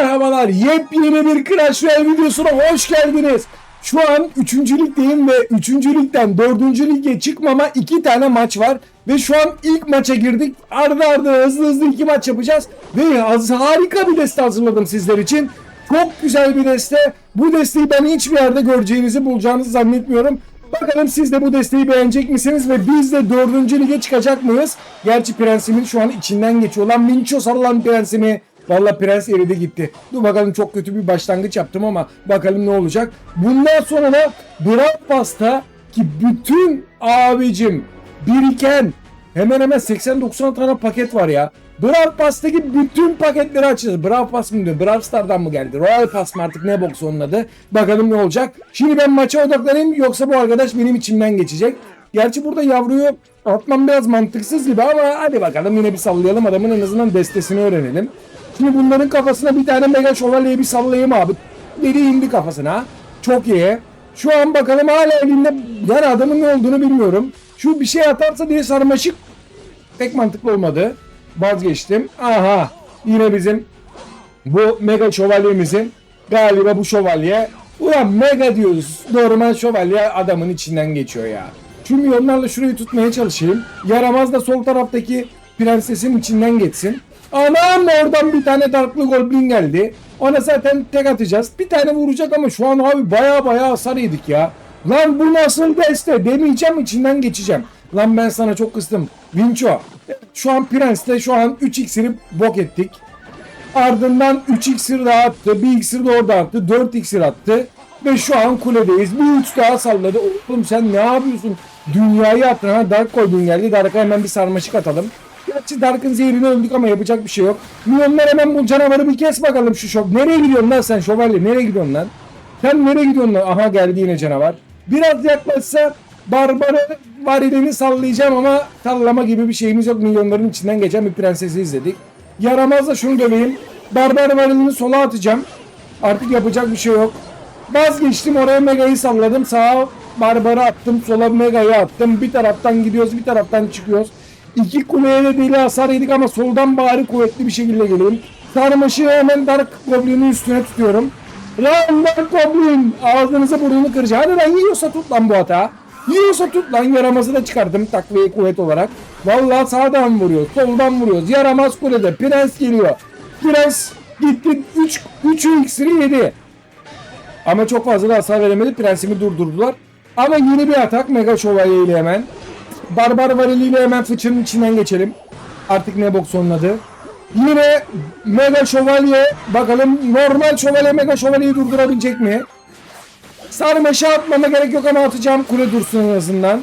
Merhabalar, yepyeni bir Crash Royale videosuna hoş geldiniz. Şu an 3. ligdeyim ve 3. ligden 4. lige çıkmama 2 tane maç var. Ve şu an ilk maça girdik. Arda arda hızlı hızlı iki maç yapacağız. Ve harika bir deste hazırladım sizler için. Çok güzel bir deste. Bu desteği ben hiçbir yerde göreceğinizi bulacağınızı zannetmiyorum. Bakalım siz de bu desteği beğenecek misiniz ve biz de 4. lige çıkacak mıyız? Gerçi prensimin şu an içinden geçiyor. Lan Minço sarılan prensimi. Valla prens eridi gitti. Dur bakalım çok kötü bir başlangıç yaptım ama bakalım ne olacak. Bundan sonra da Brawl Pass'ta ki bütün abicim biriken hemen hemen 80-90 tane paket var ya. Brawl Pass'taki bütün paketleri açacağız. Brawl Pass mı diyor? Brawl Star'dan mı geldi? Royal Pass mı artık ne box onun adı? Bakalım ne olacak. Şimdi ben maça odaklanayım yoksa bu arkadaş benim içimden geçecek. Gerçi burada yavruyu atmam biraz mantıksız gibi ama hadi bakalım yine bir sallayalım adamın en azından destesini öğrenelim. Şimdi bunların kafasına bir tane mega şövalyeyi bir sallayayım abi. Biri indi kafasına. Çok iyi. Şu an bakalım hala elinde yani adamın ne olduğunu bilmiyorum. Şu bir şey atarsa diye sarmaşık pek mantıklı olmadı. Vazgeçtim. Aha yine bizim bu mega şövalyemizin galiba bu şövalye. Ulan mega diyoruz. Normal şövalye adamın içinden geçiyor ya. Şu milyonlarla şurayı tutmaya çalışayım. Yaramaz da sol taraftaki prensesin içinden geçsin. Anam oradan bir tane Darklı Goblin geldi. Ona zaten tek atacağız. Bir tane vuracak ama şu an abi baya baya hasar yedik ya. Lan bu nasıl deste demeyeceğim içinden geçeceğim. Lan ben sana çok kıstım. Vinço. Şu an Prens'te şu an 3 iksiri bok ettik. Ardından 3 iksir daha attı. Bir iksir de orada attı. 4 iksir attı. Ve şu an kuledeyiz. Bir 3 daha salladı. Oğlum sen ne yapıyorsun? Dünyayı attın ha. Dark Goblin geldi. Dark'a hemen bir sarmaşık atalım. Gerçi Dark'ın zehrini öldük ama yapacak bir şey yok. Milyonlar hemen bu canavarı bir kes bakalım şu şov. Nereye gidiyorsun lan sen şövalye? Nereye gidiyorsun lan? Sen nereye gidiyorsun lan? Aha geldi yine canavar. Biraz yaklaşsa Barbarı varilini sallayacağım ama sallama gibi bir şeyimiz yok. Milyonların içinden geçen bir prensesi izledik. Yaramazla şunu döveyim. Barbar varilini sola atacağım. Artık yapacak bir şey yok. Vazgeçtim oraya Mega'yı salladım. Sağa Barbar'ı attım. Sola Mega'yı attım. Bir taraftan gidiyoruz bir taraftan çıkıyoruz. İki kuleye de deli hasar yedik ama soldan bari kuvvetli bir şekilde geleyim. Sarmaşığı hemen Dark Goblin'in üstüne tutuyorum. Lan Dark Goblin ağzınızı burnunu kıracak. Hadi lan yiyorsa tut lan bu hata. Yiyorsa tut lan yaramazı da çıkardım takviye kuvvet olarak. Vallahi sağdan vuruyor, soldan vuruyoruz. Yaramaz kulede. Prens geliyor. Prens gitti 3 3 iksiri yedi. Ama çok fazla da hasar veremedi. Prensimi durdurdular. Ama yeni bir atak Mega Şövalye ile hemen. Barbar variliyle hemen fıçının içinden geçelim. Artık ne bok onun. Yine Mega Şövalye. Bakalım normal Şövalye Mega Şövalyeyi durdurabilecek mi? Sarmaşa atmama gerek yok ama atacağım kule dursun en azından.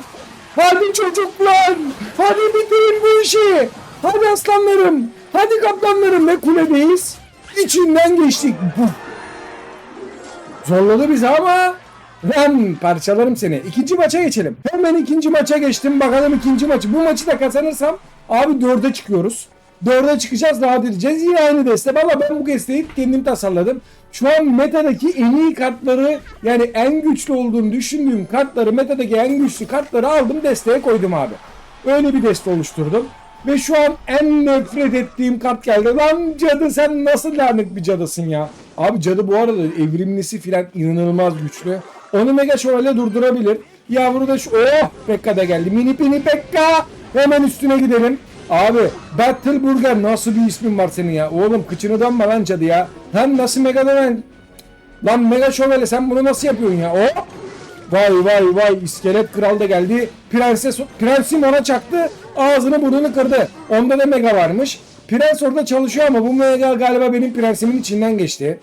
Hadi çocuklar. Hadi bitirin bu işi. Hadi aslanlarım. Hadi kaplanlarım ve kuledeyiz. İçinden geçtik. Zorladı bizi ama ben parçalarım seni. İkinci maça geçelim. Hemen ikinci maça geçtim. Bakalım ikinci maçı. Bu maçı da kazanırsam abi dörde çıkıyoruz. Dörde çıkacağız rahat edeceğiz. Yine aynı deste. Valla ben bu desteği kendim tasarladım. Şu an metadaki en iyi kartları yani en güçlü olduğunu düşündüğüm kartları metadaki en güçlü kartları aldım desteğe koydum abi. Öyle bir deste oluşturdum. Ve şu an en nefret ettiğim kart geldi. Lan cadı sen nasıl lanet bir cadısın ya. Abi cadı bu arada evrimlisi filan inanılmaz güçlü. Onu Mega Şövalye durdurabilir. Yavru da şu... Oh! Pekka da geldi. Mini pini Pekka! Hemen üstüne gidelim. Abi Battle Burger nasıl bir ismin var senin ya? Oğlum kıçını dönme lan cadı ya. Lan nasıl Mega Dönen? Lan Mega Şövalye sen bunu nasıl yapıyorsun ya? Oh! Vay vay vay iskelet kral da geldi. Prenses prensim ona çaktı. Ağzını burnunu kırdı. Onda da mega varmış. Prens orada çalışıyor ama bu mega galiba benim prensimin içinden geçti.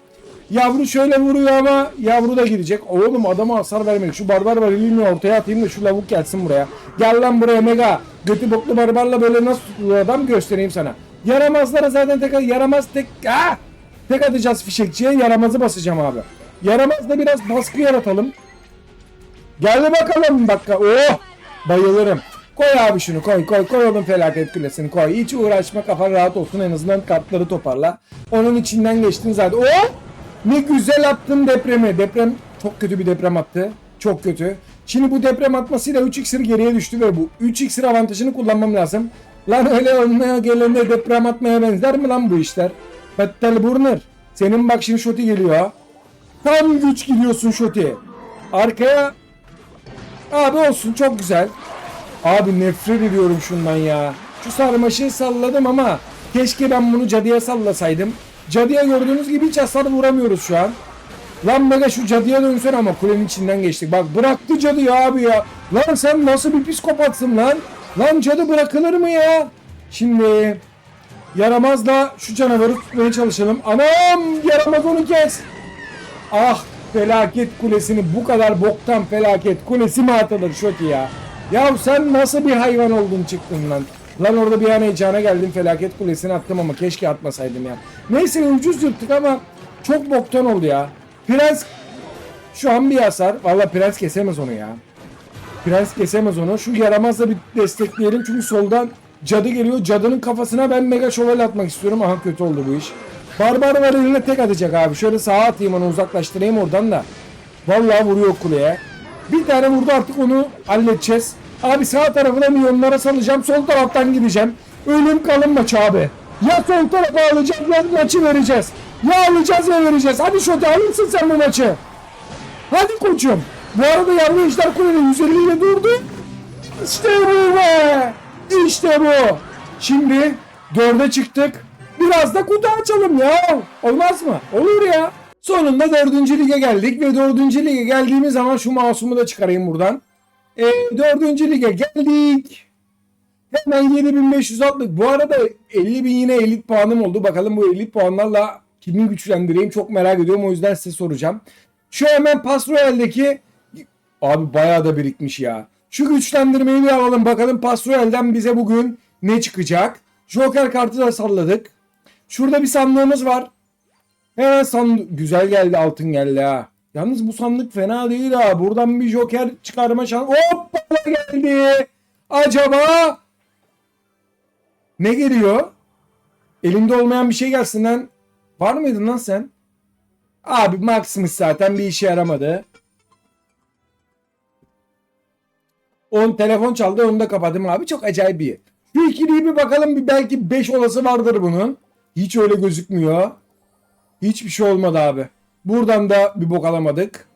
Yavru şöyle vuruyor ama yavru da gidecek. Oğlum adama hasar vermedik. Şu barbar varilini ortaya atayım da şu lavuk gelsin buraya. Gel lan buraya mega. Götü boklu barbarla böyle nasıl tutuluyor adam göstereyim sana. Yaramazlara zaten tek yaramaz tek ah! tek atacağız fişekçiye. Yaramazı basacağım abi. Yaramazda biraz baskı yaratalım. Gel bakalım dakika. Oh! Bayılırım. Koy abi şunu koy koy koy oğlum felaket kulesini koy. Hiç uğraşma kafan rahat olsun en azından kartları toparla. Onun içinden geçtin zaten. Oh! Ne güzel attın depremi. Deprem çok kötü bir deprem attı. Çok kötü. Şimdi bu deprem atmasıyla 3 iksir geriye düştü ve bu 3 iksir avantajını kullanmam lazım. Lan öyle olmaya gelene deprem atmaya benzer mi lan bu işler? Battle Burner. Senin bak şimdi şoti geliyor. Tam güç gidiyorsun şoti. Arkaya Abi olsun çok güzel. Abi nefret ediyorum şundan ya. Şu sarmaşığı salladım ama keşke ben bunu cadıya sallasaydım. Cadıya gördüğünüz gibi hiç hasar vuramıyoruz şu an. Lan Mega şu cadıya dönsün ama kulenin içinden geçtik. Bak bıraktı cadıyı abi ya. Lan sen nasıl bir psikopatsın lan? Lan cadı bırakılır mı ya? Şimdi yaramazla şu canavarı tutmaya çalışalım. Anam yaramaz onu kes. Ah felaket kulesini bu kadar boktan felaket kulesi mi atılır Şoti ya? Ya sen nasıl bir hayvan oldun çıktın lan? Lan orada bir an heyecana geldim felaket kulesini attım ama keşke atmasaydım ya. Neyse ucuz yırttık ama çok boktan oldu ya. Prens şu an bir hasar. Valla prens kesemez onu ya. Prens kesemez onu. Şu yaramazla bir destekleyelim çünkü soldan cadı geliyor. Cadının kafasına ben mega şövalye atmak istiyorum. Aha kötü oldu bu iş. Barbar var eline tek atacak abi. Şöyle sağa atayım onu uzaklaştırayım oradan da. Vallahi vuruyor kuleye. Bir tane vurdu artık onu halledeceğiz. Abi sağ tarafına milyonlara salacağım. Sol taraftan gideceğim. Ölüm kalım maçı abi. Ya sol tarafa alacağız ya maçı vereceğiz. Ya alacağız ya vereceğiz. Hadi şöyle alırsın sen bu maçı. Hadi koçum. Bu arada Yavru Ejder Kuleli 150 ile durdu. İşte bu be. İşte bu. Şimdi dörde çıktık. Biraz da kutu açalım ya. Olmaz mı? Olur ya. Sonunda dördüncü lige geldik ve dördüncü lige geldiğimiz zaman şu masumu da çıkarayım buradan. E, dördüncü lige geldik. Hemen 7500 atlık. Bu arada 50 bin yine elit puanım oldu. Bakalım bu elit puanlarla kimi güçlendireyim çok merak ediyorum. O yüzden size soracağım. Şu hemen Pas Royale'deki Abi bayağı da birikmiş ya. Şu güçlendirmeyi bir alalım bakalım Pas Royale'den bize bugün ne çıkacak. Joker kartı da salladık. Şurada bir sandığımız var. Hemen sandık. Güzel geldi altın geldi ha. Yalnız bu sandık fena değil ha. Buradan bir Joker çıkarma şansı. Hoppa geldi. Acaba ne geliyor? Elimde olmayan bir şey gelsin lan. Var mıydın lan sen? Abi Maximus zaten bir işe yaramadı. 10 telefon çaldı onu da kapadım abi. Çok acayip bir. Şu ikiliyi bir bakalım bir belki 5 olası vardır bunun. Hiç öyle gözükmüyor. Hiçbir şey olmadı abi. Buradan da bir bok alamadık.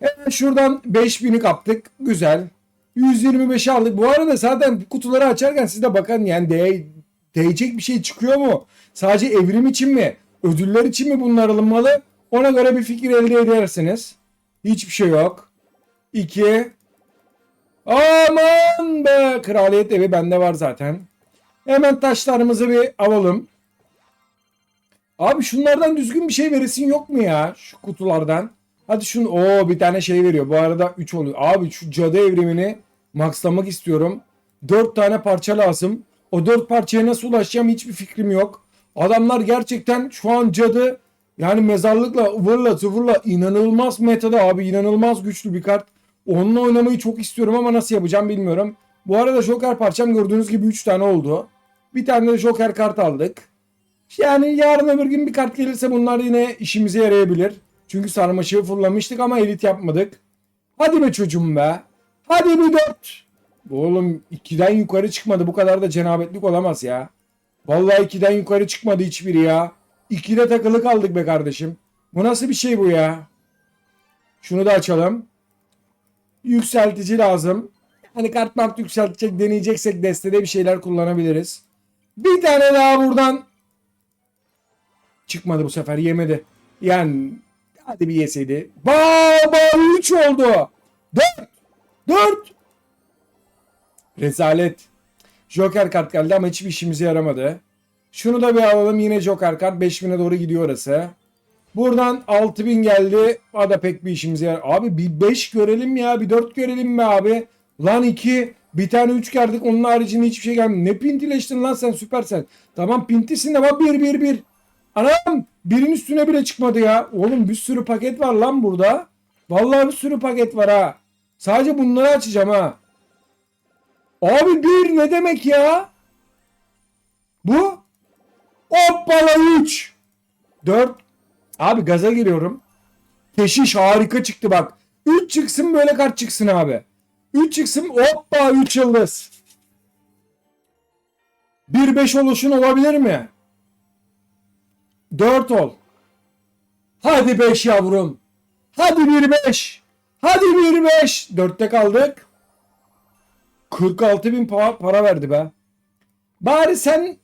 Hemen şuradan 5000'i kaptık. Güzel. 125 aldık. Bu arada zaten kutuları açarken siz de bakın yani değ değecek bir şey çıkıyor mu? Sadece evrim için mi? Ödüller için mi bunlar alınmalı? Ona göre bir fikir elde edersiniz. Hiçbir şey yok. 2 Aman be! Kraliyet evi bende var zaten. Hemen taşlarımızı bir alalım. Abi şunlardan düzgün bir şey veresin yok mu ya? Şu kutulardan. Hadi şunu o bir tane şey veriyor. Bu arada 3 oluyor. Abi şu cadı evrimini maxlamak istiyorum. 4 tane parça lazım. O 4 parçaya nasıl ulaşacağım hiçbir fikrim yok. Adamlar gerçekten şu an cadı yani mezarlıkla ıvırla tıvırla inanılmaz metada abi inanılmaz güçlü bir kart. Onunla oynamayı çok istiyorum ama nasıl yapacağım bilmiyorum. Bu arada Joker parçam gördüğünüz gibi 3 tane oldu. Bir tane de Joker kart aldık. Yani yarın öbür gün bir kart gelirse bunlar yine işimize yarayabilir. Çünkü sarmaşığı fırlamıştık ama elit yapmadık. Hadi be çocuğum be. Hadi bir dört. Oğlum 2'den yukarı çıkmadı. Bu kadar da cenabetlik olamaz ya. Vallahi 2'den yukarı çıkmadı hiçbiri ya. 2'de takılı kaldık be kardeşim. Bu nasıl bir şey bu ya? Şunu da açalım. Yükseltici lazım. Hani kart mart yükseltecek deneyeceksek destede bir şeyler kullanabiliriz. Bir tane daha buradan çıkmadı bu sefer yemedi. Yani hadi bir yeseydi. Baba 3 oldu. 4 4 Rezalet. Joker kart geldi ama hiçbir işimize yaramadı. Şunu da bir alalım yine Joker kart 5000'e doğru gidiyor orası. Buradan 6000 geldi. O da pek bir işimize yarar. Abi bir 5 görelim ya. Bir 4 görelim mi abi? Lan 2. Bir tane 3 geldik. Onun haricinde hiçbir şey gelmedi. Ne pintileştin lan sen süpersen. Tamam pintisin bak 1 1 1. Anam birin üstüne bile çıkmadı ya. Oğlum bir sürü paket var lan burada. Vallahi bir sürü paket var ha. Sadece bunları açacağım ha. Abi bir ne demek ya? Bu? Hoppala 3. 4. Abi gaza giriyorum. Keşiş harika çıktı bak. 3 çıksın böyle kart çıksın abi. 3 çıksın hoppa 3 yıldız. 1-5 oluşun olabilir mi? 4 ol. Hadi 5 yavrum. Hadi 1-5. Hadi 1-5. 4'te kaldık. 46 bin pa- para verdi be. Bari sen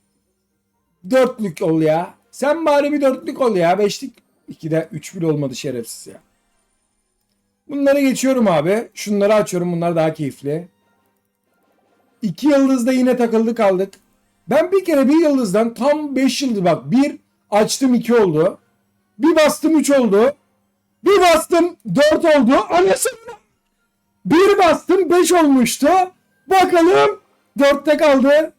dörtlük ol ya. Sen bari bir dörtlük ol ya. Beşlik. 2'de 3 bile olmadı şerefsiz ya. Bunları geçiyorum abi. Şunları açıyorum. Bunlar daha keyifli. 2 yıldızda yine takıldı kaldık. Ben bir kere bir yıldızdan tam 5 yıldız bak. Bir açtım 2 oldu. Bir bastım 3 oldu. Bir bastım 4 oldu. Anasını. Bir bastım 5 olmuştu. Bakalım 4'te kaldı.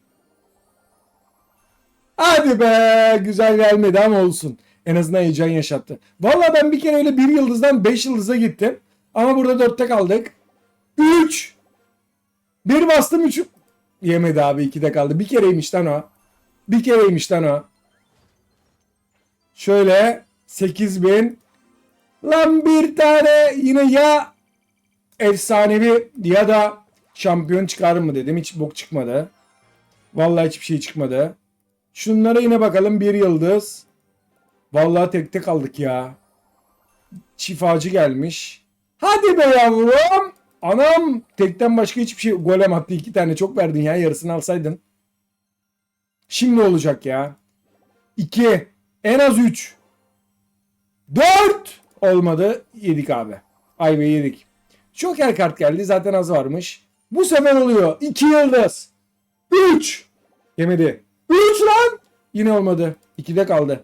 Hadi be güzel gelmedi ama olsun. En azından heyecan yaşattı. Valla ben bir kere öyle bir yıldızdan 5 yıldıza gittim. Ama burada 4'te kaldık. 3. Bir bastım 3. Yemedi abi 2'de kaldı. Bir kereymiş lan o. Bir kereymiş lan o. Şöyle 8000. Lan bir tane yine ya efsanevi ya da şampiyon çıkar mı dedim. Hiç bok çıkmadı. Vallahi hiçbir şey çıkmadı. Şunlara yine bakalım bir yıldız. Vallahi tekte kaldık ya. Şifacı gelmiş. Hadi be yavrum. Anam tekten başka hiçbir şey. Golem attı iki tane çok verdin ya yarısını alsaydın. Şimdi olacak ya. 2. En az 3. 4. Olmadı. Yedik abi. Ayve yedik. Joker kart geldi. Zaten az varmış. Bu sefer oluyor. 2 yıldız. 3. Yemedi. 3 lan. Yine olmadı. 2'de kaldı.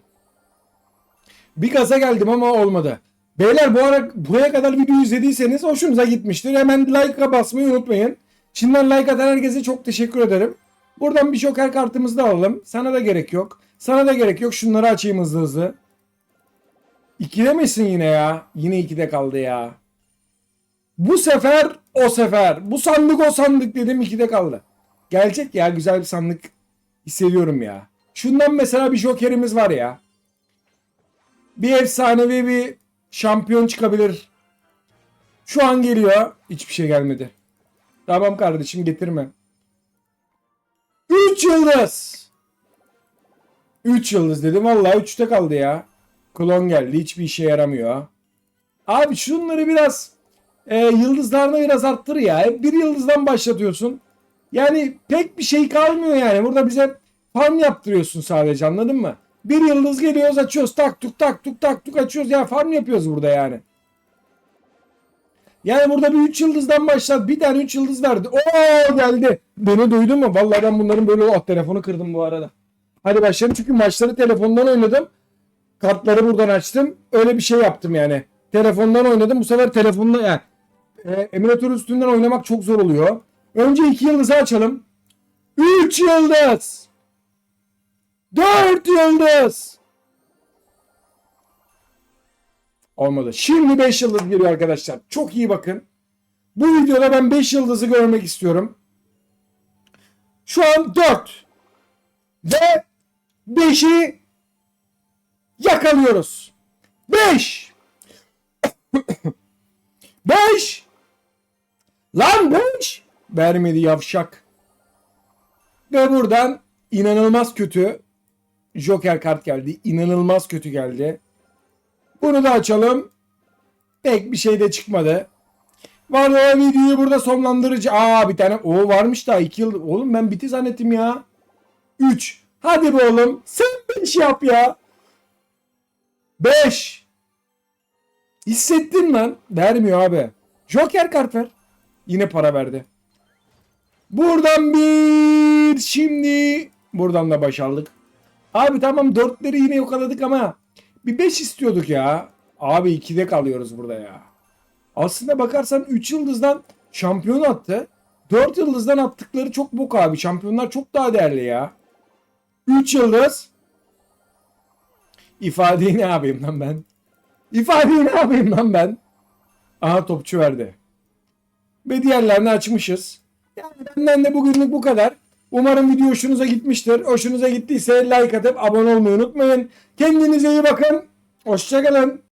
Bir kasa geldim ama olmadı. Beyler bu ara buraya kadar video izlediyseniz hoşunuza gitmiştir. Hemen like'a basmayı unutmayın. Şimdiden like atan herkese çok teşekkür ederim. Buradan bir joker kartımızı da alalım. Sana da gerek yok. Sana da gerek yok. Şunları açayım hızlı hızlı. İkide misin yine ya? Yine ikide kaldı ya. Bu sefer o sefer. Bu sandık o sandık dedim ikide kaldı. Gelecek ya güzel bir sandık hissediyorum ya. Şundan mesela bir jokerimiz var ya. Bir efsanevi bir şampiyon çıkabilir. Şu an geliyor. Hiçbir şey gelmedi. Tamam kardeşim getirme. 3 yıldız. 3 yıldız dedim. Vallahi 3'te kaldı ya. Klon geldi. Hiçbir işe yaramıyor. Abi şunları biraz e, yıldızlarını biraz arttır ya. Hep bir yıldızdan başlatıyorsun. Yani pek bir şey kalmıyor yani. Burada bize farm yaptırıyorsun sadece anladın mı? Bir yıldız geliyoruz açıyoruz tak tuk tak tuk tak tuk açıyoruz ya farm yapıyoruz burada yani. Yani burada bir 3 yıldızdan başlat. Bir tane 3 yıldız verdi. Oo geldi. Beni duydun mu? Vallahi ben bunların böyle oh telefonu kırdım bu arada. Hadi başlayalım çünkü maçları telefondan oynadım. Kartları buradan açtım. Öyle bir şey yaptım yani. Telefondan oynadım. Bu sefer telefonla yani e, emülatör üstünden oynamak çok zor oluyor. Önce 2 yıldızı açalım. 3 yıldız. 4 yıldız. Olmadı. Şimdi 5 yıldız geliyor arkadaşlar. Çok iyi bakın. Bu videoda ben 5 yıldızı görmek istiyorum. Şu an 4. Ve 5'i yakalıyoruz. 5. 5. Lan 5. Vermedi yavşak. Ve buradan inanılmaz kötü Joker kart geldi. İnanılmaz kötü geldi. Bunu da açalım. Pek bir şey de çıkmadı. Vallahi videoyu burada sonlandırıcı. Aa bir tane. O varmış daha 2 yıl. Oğlum ben bitti zannettim ya. 3. Hadi be oğlum. Sen 5 yap ya. 5. Hissettin lan. Vermiyor abi. Joker kart ver. Yine para verdi. Buradan bir. Şimdi. Buradan da başardık. Abi tamam dörtleri yine yokaladık ama bir 5 istiyorduk ya. Abi 2'de kalıyoruz burada ya. Aslında bakarsan 3 yıldızdan şampiyon attı. 4 yıldızdan attıkları çok bok abi. Şampiyonlar çok daha değerli ya. 3 yıldız. İfadeyi ne yapayım lan ben? İfadeyi ne yapayım lan ben? Aha topçu verdi. Ve diğerlerini açmışız. Yani benden de bugünlük bu kadar. Umarım video hoşunuza gitmiştir. Hoşunuza gittiyse like atıp abone olmayı unutmayın. Kendinize iyi bakın. Hoşçakalın.